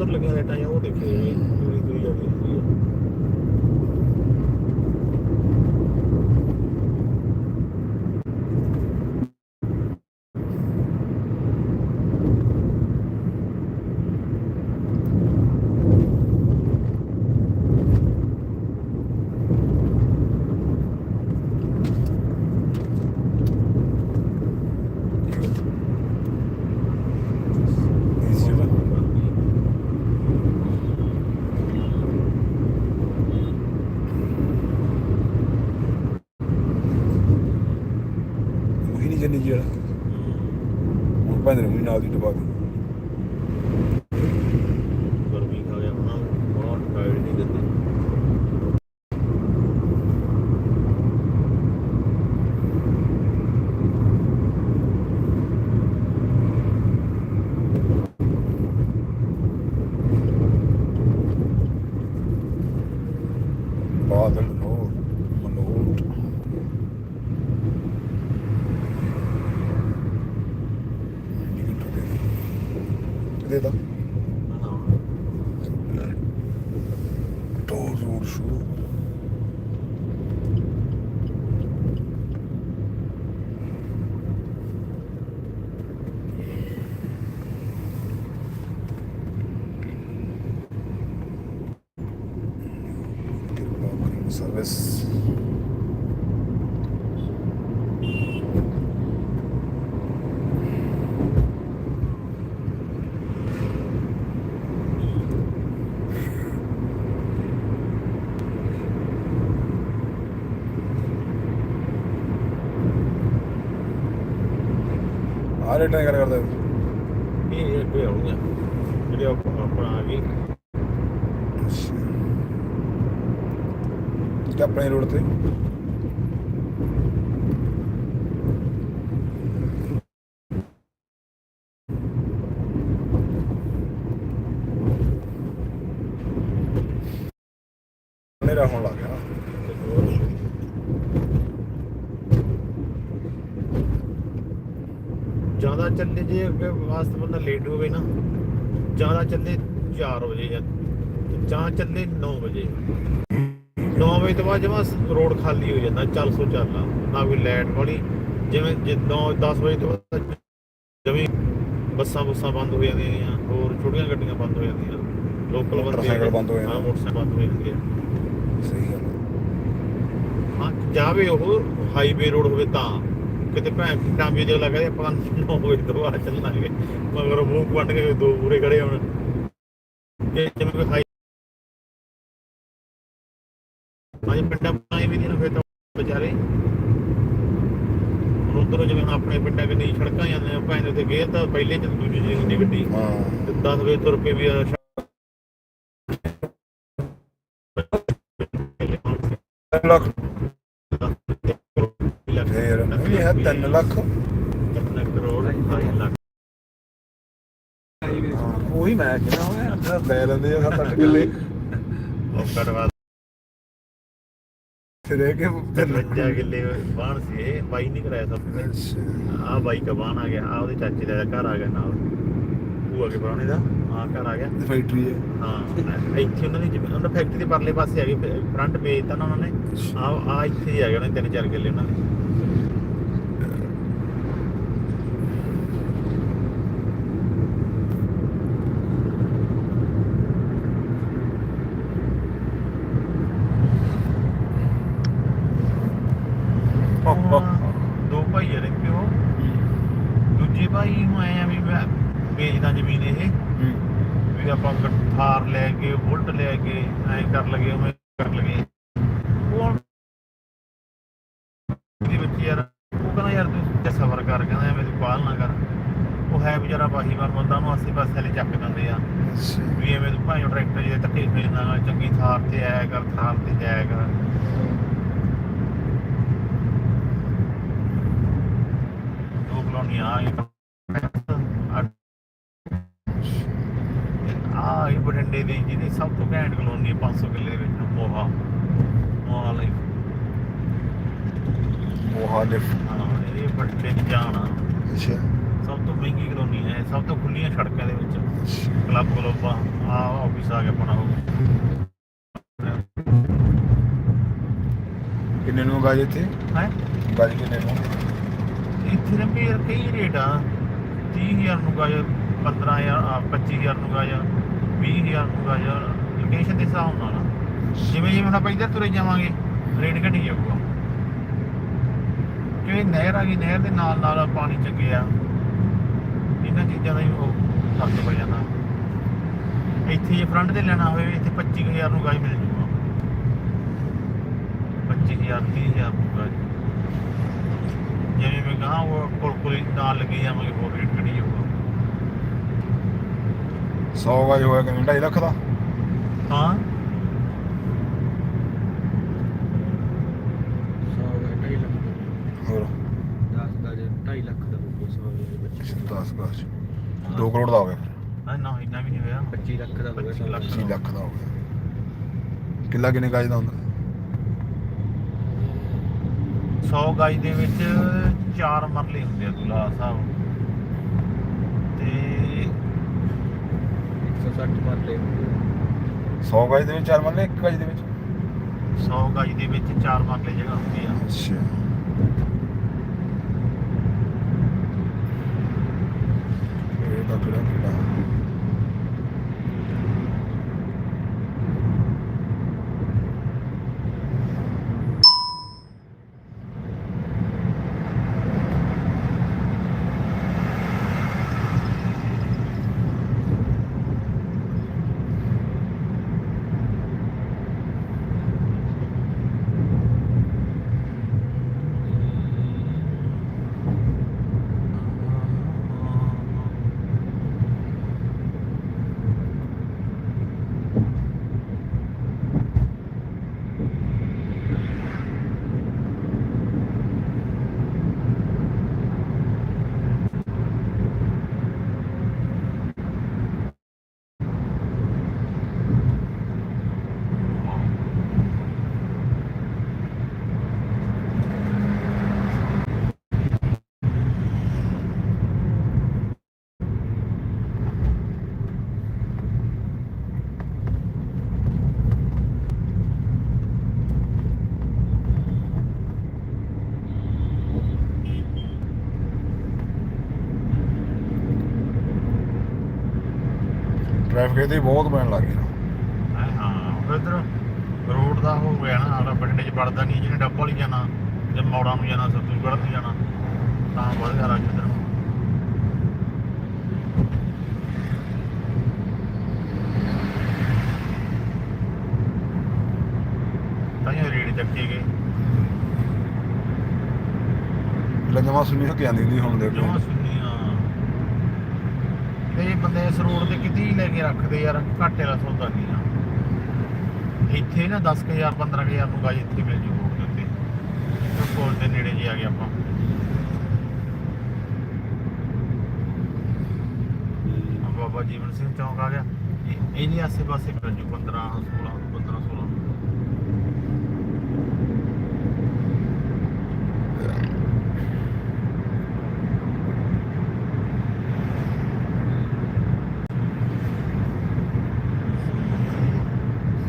ਜਿਹੜੇ ਉੱਧਰ ਲੱਗੀਆਂ ਲਾਈਟਾਂ ਆ ਉਹ ਦੇਖੇ ਦੂਰੀ ਦੂਰੀ ਜਾਂਦੀ ਹੁੰਦੀ ਆ ਇਹ ਸੀ ਜਿਹੜਾ ਉਹੀ ਨਹੀਂ ਜੰਨੀ ਜਿਹੜਾ ਹੁਣ ਪੰਜ ਨੂੰ ਨਾਲ ਦੀ ਟਪਾ ਦੇ ਗਰਮੀ ਖਾ ਗਿਆ ਹੁਣ ਬਹੁਤ ਟਾਇਰ ਨਹੀਂ ਦਿੰਦੇ ਬਾਦਲ ਨੂਰ ਮਨੋਟ ਕਿਹਦੇ ਦਾ ਟੋਰ ਰੋਡ ਸ਼ੂ ਆ ਰੇਟਾਂ ਕਰ ਕਰਦਾ ਇਹ ਅੱਗੇ ਆਉਣੀਆਂ ਜਿਹੜੇ ਆਪ- ਆਪਣਾ ਆ ਗਈ ਕਿ ਆਪਣੇ ਰੋਡ ਤੇ ਹਨੇਰਾ ਹੋਣ ਲੱਗ ਗਿਆ ਨਾ ਤੇ ਹੋਰ ਜ਼ਿਆਦਾ ਚੱਲੇ ਜੇ ਅੱਗੇ ਵਾਸਤੇ ਬੰਦਾ ਲੇਟ ਹੋਵੇ ਨਾ ਜ਼ਿਆਦਾ ਚੱਲੇ 4 ਵਜੇ ਜਾਂ ਜਾਂ ਚੱਲੇ 9 ਵਜੇ। 9 ਵਜੇ ਤੋਂ ਬਾਅਦ ਜਮਾ ਰੋਡ ਖਾਲੀ ਹੋ ਜਾਂਦਾ ਚੱਲ ਸੋ ਚੱਲਣਾ ਨਾ ਕੋਈ ਲਾਈਟ ਵਾਲੀ। ਜਿਵੇਂ ਜੇ 9 10 ਵਜੇ ਤੋਂ ਬਾਅਦ ਜਮੀ ਬੱਸਾਂ ਬੁੱਸਾਂ ਬੰਦ ਹੋ ਜਾਂਦੀਆਂ ਹੋਰ ਛੋਟੀਆਂ ਗੱਡੀਆਂ ਬੰਦ ਹੋ ਜਾਂਦੀਆਂ। ਲੋਕਲ ਬੰਦੇ ਬੰਦ ਹੋ ਜਾਂਦੇ। ਹਾਂ ਮੋਟਰਸਾਈਕਲ ਬੰਦ ਹੋ ਜਾਂਦੇ ਆ। ਸਹੀ ਗੱਲ ਹੈ। ਹਾਂ ਜਾਵੇ ਉਹ ਹਾਈਵੇ ਰੋਡ ਹੋਵੇ ਤਾਂ। ਕਿਤੇ ਭੈਣ ਟਾਂਬੀ ਦੇ ਲੱਗਾ ਆਪਾਂ 9 ਵਜੇ ਤੋਂ ਬਾਅਦ ਚੱਲਾਂਗੇ। ਮਗਰ ਮੂੰਹ ਕੱਟ ਕੇ ਦੋ ਪੂਰੇ ਖੜੇ ਹੋਣ। ਜਿਵੇਂ ਕੋਈ ਹਾਂਜੀ ਪਿੰਡਾਂ ਪਾਈ ਵੀ ਨਹੀਂ ਨਾ ਫਿਰ ਤਾਂ ਵਿਚਾਰੇ। ਉਧਰੋਂ ਜਿਵੇਂ ਆਪਣੇ ਪਿੰਡਾਂ ਕਿੰਨੀ ਸੜਕਾਂ ਜਾਂਦੀਆਂ ਭੈਣ ਦੇ ਉੱਤੇ ਗੇਰ ਤਾਂ ਪਹਿਲੇ ਚ ਦੂਜੀ ਜਿਹੀ ਹੁੰਦੀ ਗੱਡੀ ਹਾਂ। ਤੇ 10 ਵਜੇ ਤੁਰ ਕੇ ਵੀ ਆ ਲੱਖ ਫੇਰ ਨਹੀਂ ਹੈ 3 ਲੱਖ। ਉਹੀ ਮੈਂ ਕਿਹਾ ਹੋਇਆ ਅੰਦਰ ਲੈ ਲੈਂਦੇ ਆ 7-8 ਕਿੱਲੇ। ਉਹ ਕਟਵਾ ਫਿਰ ਕੇ ਤੇ ਰੱਜਾ ਕਿੱਲੇ ਬਾਣ ਸੀ ਇਹ ਬਾਈ ਨਹੀਂ ਕਰਾਇਆ ਸਭ ਆ ਬਾਈ ਕਾ ਬਾਣ ਆ ਗਿਆ ਆ ਉਹਦੇ ਚਾਚੇ ਦਾ ਘਰ ਆ ਗਿਆ ਨਾਲ। ਉਹ ਅਗੇ ਬਾਣੇ ਦਾ ਆ ਘਰ ਆ ਗਿਆ। ਫੈਕਟਰੀ ਹੈ ਹਾਂ ਇੱਥੇ ਉਹਨਾਂ ਦੀ ਜ਼ਮੀਨ ਉਹਨਾਂ ਫੈਕਟਰੀ ਦੇ ਪਰਲੇ ਪਾਸੇ ਆ ਫਰੰਟ ਵੇਚਤਾ ਨਾ ਉਹਨਾਂ ਨੇ। ਆ ਆ ਇੱਥੇ ਆ ਉਹਨਾਂ ਤਿੰਨ ਚਾਰ ਕਿੱਲੇ ਉਹਨਾਂ ਦੋ ਭਾਈ ਆ ਰਹੇ ਉਹ ਦੂਜੇ ਭਾਈ ਨੂੰ ਆਏ ਆ ਵੀ ਮੈਂ ਵੇਚਦਾ ਜ਼ਮੀਨ ਇਹ ਵੀ ਆਪਾਂ ਥਾਰ ਲੈ ਕੇ ਬੁਲਟ ਲੈ ਕੇ ਐਂ ਕਰ ਲਗੇ ਉਵੇਂ ਕਰ ਲਗੇ। ਉਹ ਦੀ ਬੱਚੀ ਯਾਰ ਉਹ ਕਹਿੰਦਾ ਯਾਰ ਤੂੰ ਤੇ ਸਬਰ ਕਰ ਕਹਿੰਦਾ ਐਵੇਂ ਤੂੰ ਪਾਲ ਨਾ ਕਰ। ਉਹ ਹੈ ਵਿਚਾਰਾ ਬਾਹੀਵਾਨ ਬੰਦਾ ਨੂੰ ਆਸੇ ਪਾਸੇ ਵਾਲੇ ਚੱਕ ਦਿੰਦੇ ਆ। ਵੀ ਐਵੇਂ ਤੂੰ ਭਾਵੇਂ ਟਰੈਕਟਰ ਜਿਹਦੇ ਧੱਕੇ ਫੇਰਨਾ ਚੰਗੀ ਥਾਰ ਤੇ ਆਇਆ ਕਰ ਥਾਰ ਤੇ ਜਾਇਆ ਕਰ। ਦੋ ਕਲੋਨੀਆਂ ਆ ਆ ਇਹ ਬਠਿੰਡੇ ਦੀ ਸਭ ਤੋਂ ਘੈਂਟ ਕਲੋਨੀ ਹੈ 500 ਕਿੱਲੇ ਦੇ ਵਿੱਚ ਮੋਹਾ। ਮੋਹਾ ਲਈ। ਮੋਹਾਲਿਫ ਹਾਂ ਇਹ ਬਠਿੰਡੇ ਦੀ ਜਾਨ ਆ। ਅੱਛਾ। ਸਭ ਤੋਂ ਖੁੱਲੀਆਂ ਸੜਕਾਂ ਦੇ ਵਿੱਚ। ਕਲੱਬ ਕਲੱਬ ਆ ਆਫਿਸ ਆ ਗਿਆ ਆਪਣਾ ਉਹ। ਕਿੰਨੇ ਨੂੰ ਗਾਜ ਇੱਥੇ? ਹੈ? ਗਾਜ ਕਿੰਨੇ ਨੂੰ? ਇੱਥੇ ਯਾਰ ਕਈ ਰੇਟ ਆ। 30000 ਨੂੰ ਗਾਜ 15000 ਆ, 25000 ਨੂੰ ਗਾਜ 20000 ਨੂੰ ਗਾਜ ਲੋਕੇਸ਼ਨ ਦੇ ਹਿਸਾਬ ਨਾਲ ਜਿਵੇਂ ਜਿਵੇਂ ਆਪਾਂ ਇੱਧਰ ਤੁਰੇ ਜਾਵਾਂਗੇ ਰੇਟ ਘਟੀ ਜਾਊਗਾ। ਕਿਉਂਕਿ ਨਹਿਰ ਆ ਗਈ, ਨਹਿਰ ਦੇ ਨਾਲ ਨਾਲ ਪਾਣੀ ਚੱਗੇ ਆ। ਇਹਨਾਂ ਚੀਜ਼ਾਂ ਦਾ ਹੀ ਉਹ ਫ਼ਰਕ ਪੈ ਜਾਂਦਾ। ਇੱਥੇ ਜੇ ਫਰੰਟ ਤੇ ਲੈਣਾ ਹੋਵੇ, ਇੱਥੇ 25000 ਨੂੰ ਗਾਜ ਮਿਲ ਜੂਗਾ। 25000 30000 ਨੂੰ ਜਿਵੇਂ ਮੈਂ ਕਹਾਂ, ਉਹ ਕੋਲ ਕੋਲ ਨਾਲ ਲੱਗੇ ਜਾਵਾਂਗੇ, ਹੋਰ ਰੇਟ ਘਟੀ ਜਾਊਗਾ। 100 ਗਾਜ ਹੋਇਆ ਕਿੰਨੇ 2.5 ਲੱਖ ਦਾ? ਹਾਂ। ਸੌ ਦਾ ਢਾਈ ਲੱਖ ਹੋਰ। 10 ਦਾ ਜੇ 2.5 ਲੱਖ ਦਾ ਹੋਊਗਾ ਸੌ ਦੇ ਬੱਚੇ 10 ਗਾਜ 2 ਕਰੋੜ ਦਾ ਹੋ ਗਿਆ। ਫਿਰ ਹਾਂ ਨਾ ਇੰਨਾ ਵੀ ਨਹੀਂ ਹੋਇਆ। 25 ਲੱਖ ਦਾ 25 ਲੱਖ। 25 ਲੱਖ ਦਾ ਹੋ ਗਿਆ। ਕਿੱਲਾ ਕਿੰਨੇ ਗਾਜ ਦਾ ਹੁੰਦਾ? 100 ਗਜ ਦੇ ਵਿੱਚ 4 ਮਰਲੇ ਹੁੰਦੇ ਆ ਦੁਲਾ ਸਾਹਿਬ ਤੇ 160 ਮਰਲੇ 100 ਗਾਜ ਦੇ ਵਿੱਚ ਚਾਰ ਮੰਨ ਲੈ ਇੱਕ ਗਾਜ ਦੇ ਵਿੱਚ 100 ਗਜ ਦੇ ਵਿੱਚ 4 ਮਰਲੇ ਜਗ੍ਹਾ ਹੁੰਦੀ ਆ ਅੱਛਾ ਇਹ ਤਾਂ ਕਿਹੜਾ ਕਿਹੜਾ ਟ੍ਰੈਫਿਕ ਇਹਦੇ ਬਹੁਤ ਪੈਣ ਲੱਗ ਗਿਆ ਹੈਂ, ਹਾਂ ਉਧਰ ਰੋਡ ਦਾ ਹੋ ਗਿਆ ਨਾ ਆਲਾ ਬਠਿੰਡੇ ਚ ਵੜਦਾ ਨਹੀਂ ਜਿਹਨੇ ਡੱਬ ਵਾਲੀ ਜਾਣਾ ਜੇ ਮੌੜਾਂ ਨੂੰ ਜਾਣਾ ਸਤੂਗੜ੍ਹ ਨੂੰ ਜਾਣਾ ਤਾਂ ਵੱਧ ਗਿਆ ਰੱਜ ਉਧਰ ਤਾਂ ਇਹ ਰੇਡ ਚੱਕੇ ਗਏ ਪਹਿਲਾਂ ਜਮਾ ਸੁਣੀ ਹੋ ਕੇ ਆਂਦੀ ਨਹੀਂ ਹੁਣ ਦੇਖੋ। ਜਮਾ ਇਹ ਬੰਦੇ ਇਸ ਰੋਡ ਤੇ ਕਿਤੇ ਹੀ ਲੈ ਕੇ ਰੱਖਦੇ ਯਾਰ, ਘਾਟੇ ਦਾ ਸੌਦਾ ਨਹੀਂ ਆ। ਇੱਥੇ ਨਾ 10000 15000 ਨੂੰ ਗਾਜ ਇੱਥੇ ਮਿਲ ਜੂ ਰੋਡ ਦੇ ਉੱਤੇ। ਕੋਲ ਦੇ ਨੇੜੇ ਜੀ ਆ ਗਏ ਆਪਾਂ। ਬਾਬਾ ਜੀਵਨ ਸਿੰਘ ਚੌਂਕ ਆ ਗਿਆ। ਇਹਦੇ ਆਸੇ ਪਾਸੇ ਮਿਲ ਜੂ 15 16 15 16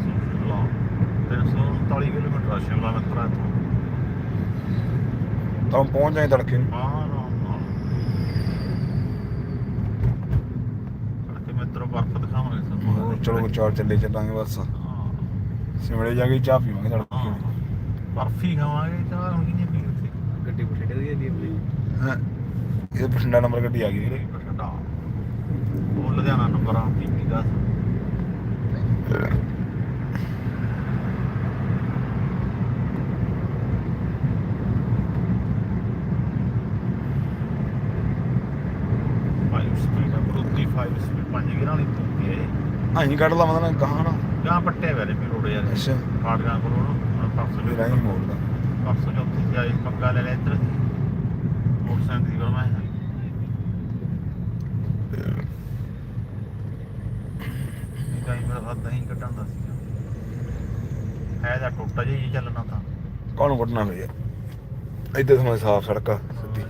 ਸ਼ਿਮਲਾ 339 ਕਿਲੋਮੀਟਰ ਆ ਸ਼ਿਮਲਾ ਮਿੱਤਰਾ ਇੱਥੋਂ ਤਾਂ ਪਹੁੰਚ ਜਾਏ ਤੜਕੇ ਨੂੰ। ਹਾਂ ਆਰਾਮ ਨਾਲ ਤੜਕੇ ਮਿੱਤਰੋ ਬਰਫ ਦਿਖਾਵਾਂਗੇ ਹੋਰ ਚਲੋ ਚਾਰ ਚੱਲੇ ਚੱਲਾਂਗੇ ਬਸ। ਹਾਂ। ਸਿਮਲੇ ਜਾ ਕੇ ਚਾਹ ਪੀਵਾਂਗੇ ਤੜਕੇ ਹਾਂ ਬਰਫੀ ਖਾਵਾਂਗੇ ਚਾਹ ਹੁਣ ਕਿੰਨੀ ਪੀ ਉੱਥੇ? ਗੱਡੀ ਬਠਿੰਡੇ ਦੀ ਆਂਦੀ ਆਪਣੀ। ਹਾਂ? ਇਹ ਬਠਿੰਡਾ ਨੰਬਰ ਗੱਡੀ ਆ ਗਈ ਵੀਰੇ। ਬਠਿੰਡਾ। ਉਹ ਲੁਧਿਆਣਾ ਨੰਬਰ ਆ ਪੀਪੀ ਦਾ ਆਹੀਂ ਕੱਢ ਲਾ ਮਤਲਬ ਗਾਹਾਂ ਨਾ। ਜਾਂ ਪੱਟੇ ਵੇਲੇ ਵੀ ਰੋਡ ਯਾਰ। ਅੱਛਾ। ਫਾੜਕਾਂ ਕੋਲੋਂ ਨਾ, ਪਰਸੋਂ ਮੇਰਾ ਹੀ ਮੋੜਦਾ ਪਰਸੋਂ ਚੌਥੀ ਤੇ ਆਈ ਪੰਗਾ ਲੈ ਲਿਆ ਇੱਧਰ। ਮੋਟਰਸਾਈਕਲ ਦੀ ਗੱਲ ਮੈਂ ਇਹ ਕਈ ਮੇਰਾ ਹੱਥ ਨਹੀਂ ਕੱਢਣ ਦਾ ਸੀਗਾ। ਹੈ ਦਾ ਟੁੱਟਾ ਹੀ ਚੱਲਣਾ ਤਾਂ। ਕਾਹਨੂੰ ਕੱਢਣਾ ਫੇ ਇੱਧਰ ਸਮਝ ਸਾਫ਼ ਸੜਕ ਆ ਸਿੱਧੀ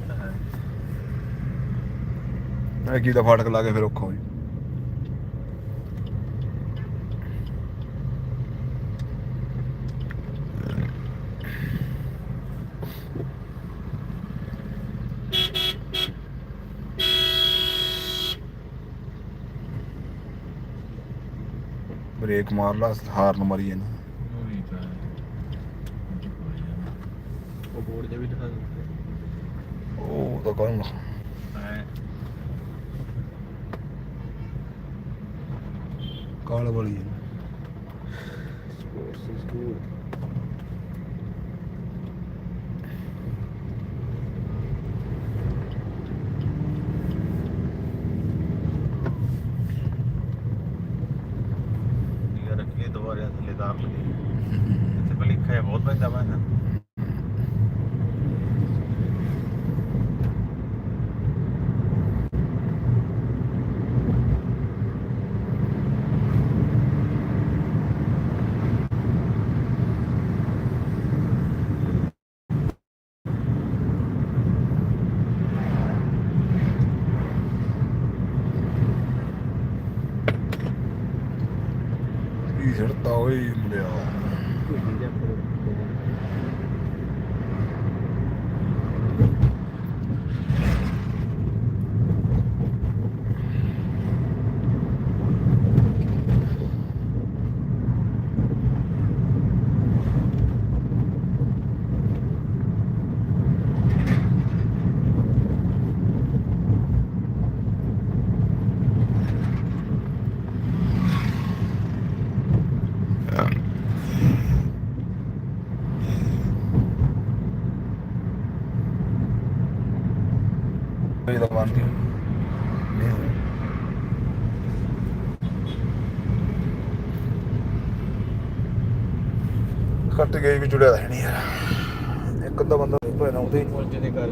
ਇਹ ਕੀ ਦਾ ਫਾਟਕ ਲਾ ਕੇ ਫਿਰ ਔਖਾ ਹੋ ਜੀ ਬ੍ਰੇਕ ਮਾਰ ਲਾ ਹਾਰਨ ਮਾਰੀ ਜਾਣਾ ਉਹੀ ਤਾਂ ਉਹ ਬੋਰਡ ਦੇ ਵੀ ਦਿਖਾ ਦਿੰਦੇ ਉਹ ਤਾਂ ਕੌਣ ਕਾਲ ਵਾਲੀ ਹੈ। ਸਪੋਰਟਸ ਸਕੂਲ ਇਹ ਰੱਖੀ ਦੁਬਾਰੇ ਥੱਲੇ ਤਾਰ ਲਈ ਇੱਥੇ ਬਲਿਖਾ ਹੈ ਬਹੁਤ ਪੈਂਦਾ ਵਾ ਕੀ ਛੜਤਾ ਓਏ ਮੁੰਡਿਆ ਕੋਈ ਨਹੀਂ ਜਾਂ ਫਿਰ ਇਹ ਤਾਂ ਬੰਦੀ ਨਹੀਂ ਹੋਈ ਕੱਟ ਵੀ ਜੁੜਿਆ ਹੈ ਨਹੀਂ ਯਾਰ। ਇੱਕ ਅੱਧਾ ਬੰਦਾ ਭੈਣਾ ਉਹਦੇ ਜਿਹਨੇ ਕਰ